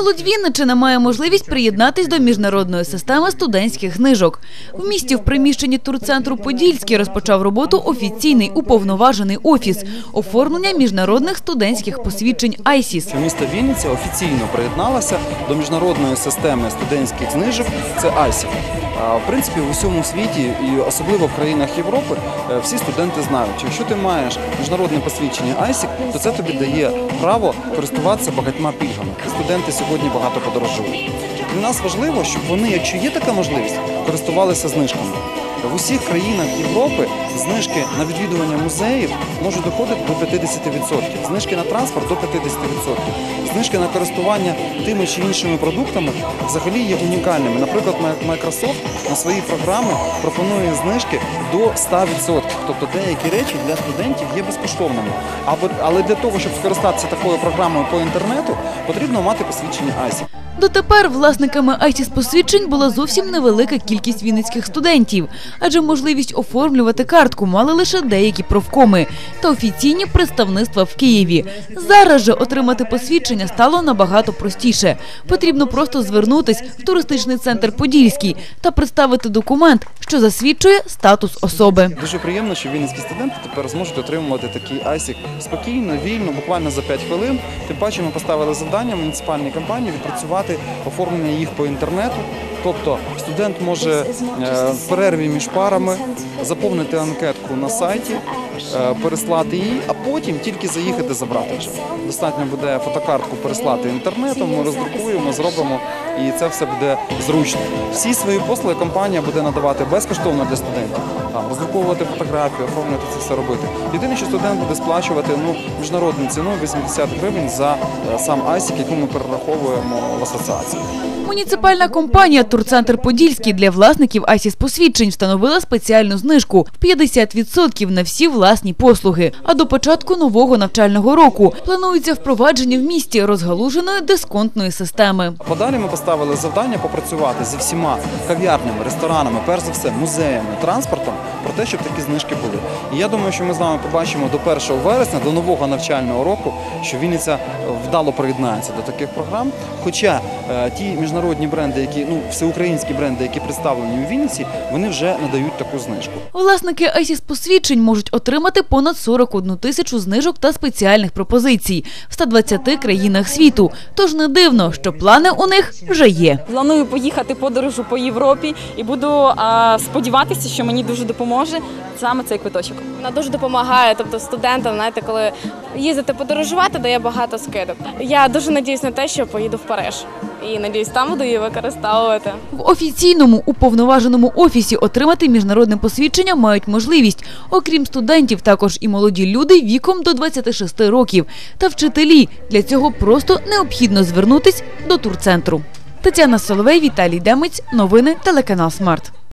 Молодь має можливість приєднатись до міжнародної системи студентських книжок. В місті в приміщенні турцентру Подільський розпочав роботу офіційний уповноважений офіс оформлення міжнародних студентських посвідчень ISIS. місто Вінниця офіційно приєдналося до міжнародної системи студентських книжок. Це ISIC. В принципі, в усьому світі і особливо в країнах Європи е, всі студенти знають, що якщо ти маєш міжнародне посвідчення ISIC, то це тобі дає право користуватися багатьма пільгами. Студенти сьогодні багато подорожують. Для нас важливо, щоб вони, якщо є така можливість, користувалися знижками. В усіх країнах Європи знижки на відвідування музеїв можуть доходити до 50%, знижки на транспорт до 50%, знижки на користування тими чи іншими продуктами взагалі є унікальними. Наприклад, Microsoft на свої програми пропонує знижки до 100%. Тобто деякі речі для студентів є безкоштовними. Але для того, щоб скористатися такою програмою по інтернету, потрібно мати посвідчення ISIC. Дотепер власниками ISIS посвідчень була зовсім невелика кількість вінницьких студентів, адже можливість оформлювати картку мали лише деякі профкоми та офіційні представництва в Києві. Зараз же отримати посвідчення стало набагато простіше. Потрібно просто звернутись в туристичний центр Подільський та представити документ, що засвідчує статус особи. Дуже приємно, що вінницькі студенти тепер зможуть отримувати такий айсік спокійно, вільно, буквально за 5 хвилин. Тим паче ми поставили завдання муніципальній компанії відпрацювати оформлення їх по інтернету. Тобто студент може е, в перерві між парами заповнити анкетку на сайті, е, переслати її, а потім тільки заїхати забрати вже. Достатньо буде фотокартку переслати інтернетом, ми роздрукуємо, зробимо, і це все буде зручно. Всі свої послуги компанія буде надавати безкоштовно для студентів. Там роздруковувати фотографії, оформлювати це все робити. Єдине, що студент буде сплачувати ну міжнародну ціну 80 гривень за е, сам ISIC, яку ми перераховуємо в асоціації. Муніципальна компанія Турцентр Подільський для власників ISIS посвідчень встановила спеціальну знижку в 50% на всі власні послуги. А до початку нового навчального року планується впровадження в місті розгалуженої дисконтної системи. Подалі ми поставили завдання попрацювати зі всіма кав'ярнями, ресторанами, перш за все, музеями, транспортом про те, щоб такі знижки були. І я думаю, що ми з вами побачимо до 1 вересня, до нового навчального року, що Вінниця вдало приєднається до таких програм. Хоча е, ті міжнародні бренди, які ну всеукраїнські бренди, які представлені у Вінниці, вони вже надають таку знижку. Власники ISIS посвідчень можуть отримати понад 41 тисячу знижок та спеціальних пропозицій в 120 країнах світу. Тож не дивно, що плани у них вже є. Планую поїхати подорожу по Європі і буду а, сподіватися, що мені дуже допоможе саме цей квиточок. Вона дуже допомагає, тобто студентам, знаєте, коли їздити подорожувати, дає багато скидок. Я дуже надіюсь на те, що поїду в Париж. І надіюсь, там буду її використовувати. В офіційному уповноваженому офісі отримати міжнародне посвідчення мають можливість, окрім студентів, також і молоді люди віком до 26 років та вчителі. Для цього просто необхідно звернутись до турцентру. Тетяна Соловей, Віталій Демець, новини телеканал Смарт.